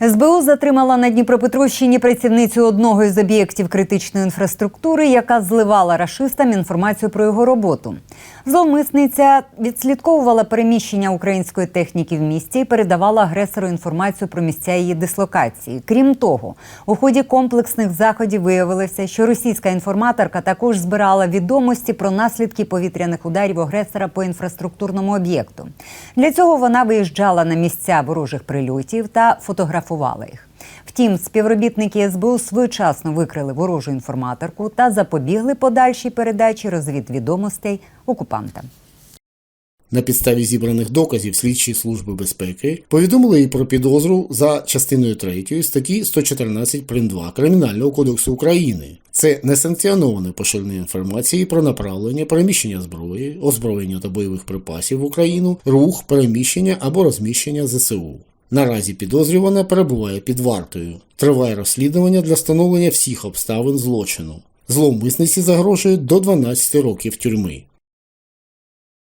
СБУ затримала на Дніпропетровщині працівницю одного із об'єктів критичної інфраструктури, яка зливала рашистам інформацію про його роботу. Зловмисниця відслідковувала переміщення української техніки в місті і передавала агресору інформацію про місця її дислокації. Крім того, у ході комплексних заходів виявилося, що російська інформаторка також збирала відомості про наслідки повітряних ударів агресора по інфраструктурному об'єкту. Для цього вона виїжджала на місця ворожих прильотів та фотографувала їх. Втім, співробітники СБУ своєчасно викрили ворожу інформаторку та запобігли подальшій передачі розвідвідомостей окупантам. На підставі зібраних доказів слідчі служби безпеки повідомили їй про підозру за частиною 3 статті 114 прим. 2 Кримінального кодексу України. Це несанкціоноване поширення інформації про направлення, переміщення зброї, озброєння та бойових припасів в Україну, рух, переміщення або розміщення ЗСУ. Наразі підозрювана перебуває під вартою. Триває розслідування для встановлення всіх обставин злочину. Зловмисниці загрожує до 12 років тюрми.